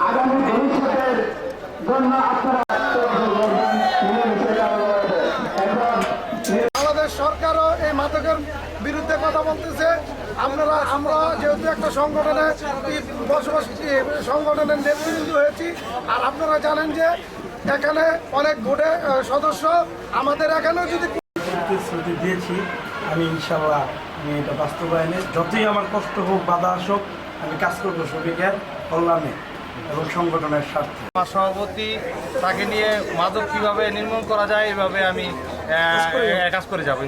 আগামী ভবিষ্যতের জন্য আপনারা সরকারও এই মাদকের বিরুদ্ধে কথা বলতেছে। আপনারা আমরা যেহেতু একটা সংগঠনে বসবাস সংগঠনের নেতৃবৃন্দ হয়েছি আর আপনারা জানেন যে এখানে অনেক ভোটে সদস্য আমাদের এখানেও যদি প্রতিশ্রুতি দিয়েছি আমি ইনশাল্লাহ আমি এটা বাস্তবায়নে যতই আমার কষ্ট হোক বাধা আসুক আমি কাজ করব শ্রমিকের কল্যাণে এবং সংগঠনের স্বার্থে। আমার সভাপতি তাকে নিয়ে মাদক কীভাবে নির্মূল করা যায় এভাবে আমি কাজ করে যাব।